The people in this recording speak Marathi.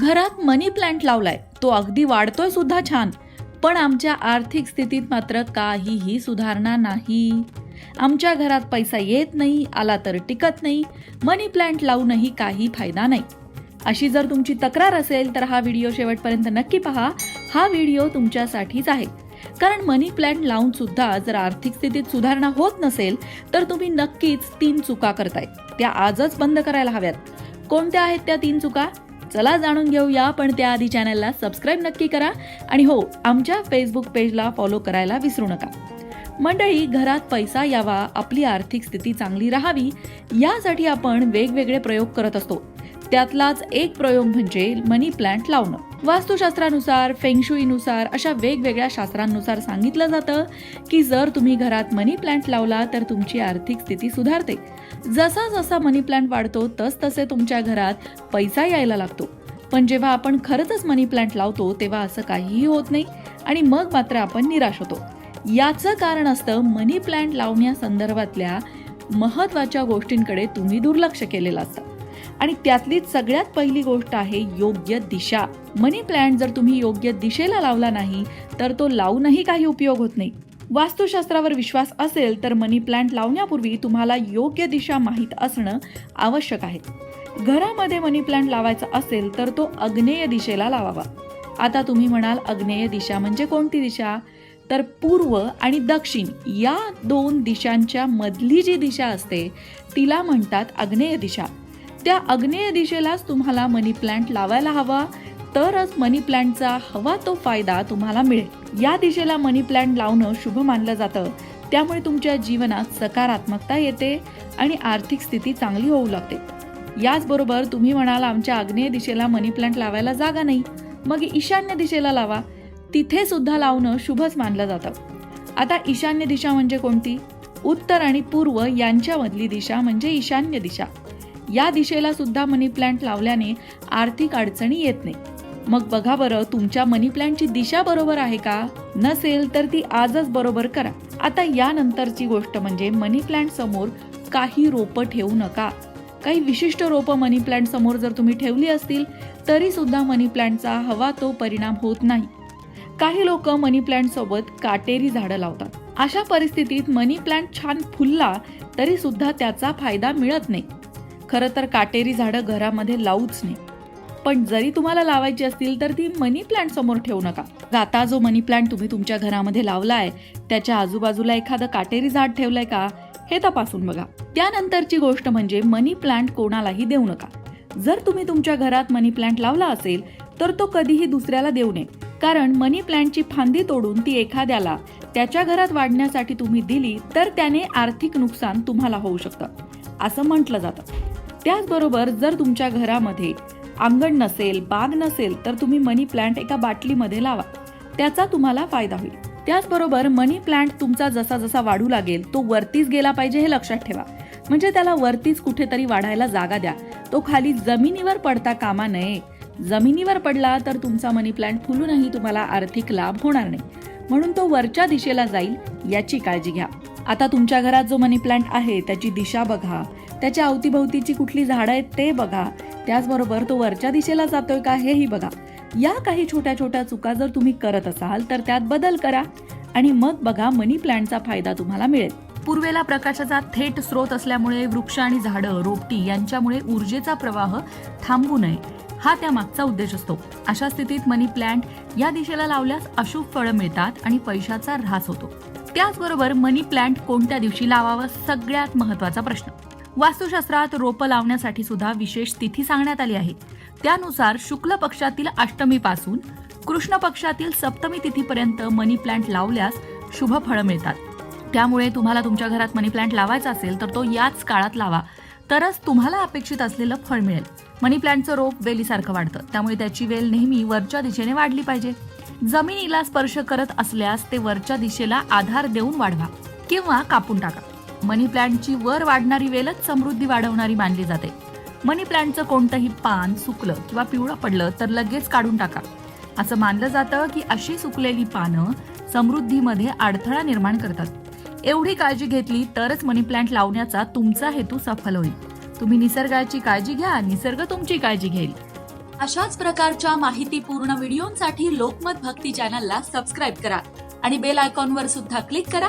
घरात मनी प्लांट लावलाय. तो अगदी वाढतोय सुद्धा छान. पण आमच्या आर्थिक स्थितीत मात्र काहीही सुधारणा नाही. आमच्या घरात पैसा येत नाही आला तर टिकत नाही. मनी प्लांट लावूनही काही फायदा नाही. अशी जर तुमची तक्रार असेल तर हा व्हिडिओ शेवटपर्यंत नक्की पहा. हा व्हिडिओ तुमच्यासाठीच आहे. कारण मनी प्लॅन लावून सुद्धा जर आर्थिक स्थितीत सुधारणा होत नसेल तर तुम्ही नक्कीच तीन चुका करताय. त्या आजच बंद करायला हव्यात. कोणत्या आहेत त्या तीन चुका? चला जाणून घेऊया पण त्याआधी चॅनलला सबस्क्राईब नक्की करा आणि हो आमच्या फेसबुक पेजला फॉलो करायला विसरू नका. मंडळी घरात पैसा यावा आपली आर्थिक स्थिती चांगली राहावी यासाठी आपण वेगवेगळे प्रयोग करत असतो. त्यातलाच एक प्रयोग म्हणजे मनी प्लांट लावणं. वास्तुशास्त्रानुसार फेंगशुईनुसार अशा वेगवेगळ्या शास्त्रांनुसार सांगितलं जातं की जर तुम्ही घरात मनी प्लांट लावला तर तुमची आर्थिक स्थिती सुधारते. जसा जसा मनी प्लांट वाढतो तस तसे तुमच्या घरात पैसा यायला लागतो. पण जेव्हा आपण खरंच मनी प्लांट लावतो तेव्हा असं काहीही होत नाही आणि मग मात्र आपण निराश होतो. याचं कारण असतं मनी प्लांट लावण्यासंदर्भातल्या महत्त्वाच्या गोष्टींकडे तुम्ही दुर्लक्ष केलेलं असतं. आणि त्यातली सगळ्यात पहिली गोष्ट आहे योग्य दिशा. मनी प्लांट जर तुम्ही योग्य दिशेला लावला नाही तर तो लावूनही काही उपयोग होत नाही. वास्तुशास्त्रावर विश्वास असेल तर मनी प्लांट लावण्यापूर्वी तुम्हाला योग्य दिशा माहीत असणं आवश्यक आहे. घरामध्ये मनी प्लांट लावायचा असेल तर तो अग्नेय दिशेला लावावा. आता तुम्ही म्हणाल अग्नेय दिशा म्हणजे कोणती दिशा? तर पूर्व आणि दक्षिण या दोन दिशांच्या मधली जी दिशा असते तिला म्हणतात अग्नेय दिशा. त्या अग्नेय दिशेलाच तुम्हाला मनी प्लांट लावायला हवा. तरच मनी प्लांटचा हवा तो फायदा तुम्हाला मिळेल. या दिशेला मनी प्लांट लावणं शुभ मानलं जातं. त्यामुळे तुमच्या जीवनात सकारात्मकता येते आणि आर्थिक स्थिती चांगली होऊ लागते. याचबरोबर तुम्ही म्हणाल आमच्या आग्नेय दिशेला मनी प्लांट लावायला जागा नाही. मग ईशान्य दिशेला लावा. तिथे सुद्धा लावणं शुभच मानलं जातं. आता ईशान्य दिशा म्हणजे कोणती? उत्तर आणि पूर्व यांच्यामधली दिशा म्हणजे ईशान्य दिशा. या दिशेला सुद्धा मनी प्लांट लावल्याने आर्थिक अडचणी येत नाही. मग बघा बरं तुमच्या मनी प्लांटची दिशा बरोबर आहे का? नसेल तर ती आजच बरोबर करा. आता यानंतरची गोष्ट म्हणजे मनी प्लांट समोर काही रोपं ठेवू नका. काही विशिष्ट रोपं मनी प्लांट समोर जर तुम्ही ठेवली असतील तरी सुद्धा मनी प्लांटचा हवा तो परिणाम होत नाही. काही लोक मनी प्लांट सोबत काटेरी झाडं लावतात. अशा परिस्थितीत मनी प्लांट छान फुलला तरी सुद्धा त्याचा फायदा मिळत नाही. खरं तर काटेरी झाडं घरामध्ये लावूच नाही. पण जरी तुम्हाला लावायची असतील तर ती मनी प्लांट समोर ठेवू नका. आता जो मनी प्लांट तुम्ही तुमच्या घरामध्ये लावला आहे त्याच्या आजूबाजूला एखादं काटेरी झाड ठेवलंय का हे तपासून बघा. त्यानंतरची गोष्ट म्हणजे मनी प्लांट कोणालाही देऊ नका. जर तुम्ही तुमच्या घरात मनी प्लांट लावला असेल तर तो कधीही दुसऱ्याला देऊ नये. कारण मनी प्लांटची फांदी तोडून ती एखाद्याला त्याच्या घरात वाढण्यासाठी तुम्ही दिली तर त्याने आर्थिक नुकसान तुम्हाला होऊ शकतं. असं म्हटलं जातं. त्याचबरोबर जर तुमच्या घरामध्ये अंगण नसेल बाग नसेल तर तुम्ही मनी प्लांट एका बाटलीमध्ये लावा. त्याचा तुम्हाला फायदा होईल. त्याचबरोबर मनी प्लांट तुमचा जसा जसा वाढू लागेल तो वरतीच गेला पाहिजे हे लक्षात ठेवा. म्हणजे त्याला वरतीच कुठेतरी वाढायला जागा द्या. तो खाली जमिनीवर पडता कामा नये. जमिनीवर पडला तर तुमचा मनी प्लांट फुलूनही तुम्हाला आर्थिक लाभ होणार नाही. म्हणून तो वरच्या दिशेला जाईल याची काळजी घ्या. आता तुमच्या घरात जो मनी प्लांट आहे त्याची दिशा बघा. त्याच्या अवतीभोवतीची कुठली झाडं आहेत ते बघा. त्याचबरोबर तो वरच्या दिशेला जातोय का हेही बघा. या काही छोट्या छोट्या चुका जर तुम्ही करत असाल तर त्यात बदल करा. आणि मग बघा मनी प्लांटचा फायदा तुम्हाला मिळेल. पूर्वेला प्रकाशाचा थेट स्रोत असल्यामुळे वृक्ष आणि झाडं रोपटी यांच्यामुळे ऊर्जेचा प्रवाह थांबू नये. हा त्या मागचा उद्देश असतो. अशा स्थितीत मनी प्लांट या दिशेला लावल्यास अशुभ फळं मिळतात आणि पैशाचा ऱ्हास होतो. त्याचबरोबर मनी प्लांट कोणत्या दिवशी लावावं सगळ्यात महत्त्वाचा प्रश्न. वास्तुशास्त्रात रोपं लावण्यासाठी सुद्धा विशेष तिथी सांगण्यात आली आहे. त्यानुसार शुक्ल पक्षातील अष्टमीपासून कृष्ण पक्षातील सप्तमी तिथीपर्यंत मनी प्लांट लावल्यास शुभ फळं मिळतात. त्यामुळे तुम्हाला तुमच्या घरात मनी प्लांट लावायचा असेल तर तो याच काळात लावा. तरच तुम्हाला अपेक्षित असलेलं फळ मिळेल. मनी प्लांटचं रोप वेलीसारखं वाढतं. त्यामुळे त्याची वेल नेहमी वरच्या दिशेने वाढली पाहिजे. जमिनीला स्पर्श करत असल्यास ते वरच्या दिशेला आधार देऊन वाढवा किंवा कापून टाका. मनी प्लांटची वर वाढणारी वेलच समृद्धी वाढवणारी मानली जाते. मनी प्लांटचं कोणतंही पान सुकलं किंवा पिवळं पडलं तर लगेच काढून टाका. असं मानलं जातं की अशी सुकलेली पानं समृद्धीमध्ये अडथळा निर्माण करतात. एवढी काळजी घेतली तरच मनी प्लांट लावण्याचा तुमचा हेतू सफल होईल. तुम्ही निसर्गाची काळजी घ्या निसर्ग तुमची काळजी घेईल. अशाच प्रकारच्या माहितीपूर्ण व्हिडिओंसाठी लोकमत भक्ती चॅनलला सबस्क्राईब करा आणि बेल आयकॉनवर सुद्धा क्लिक करा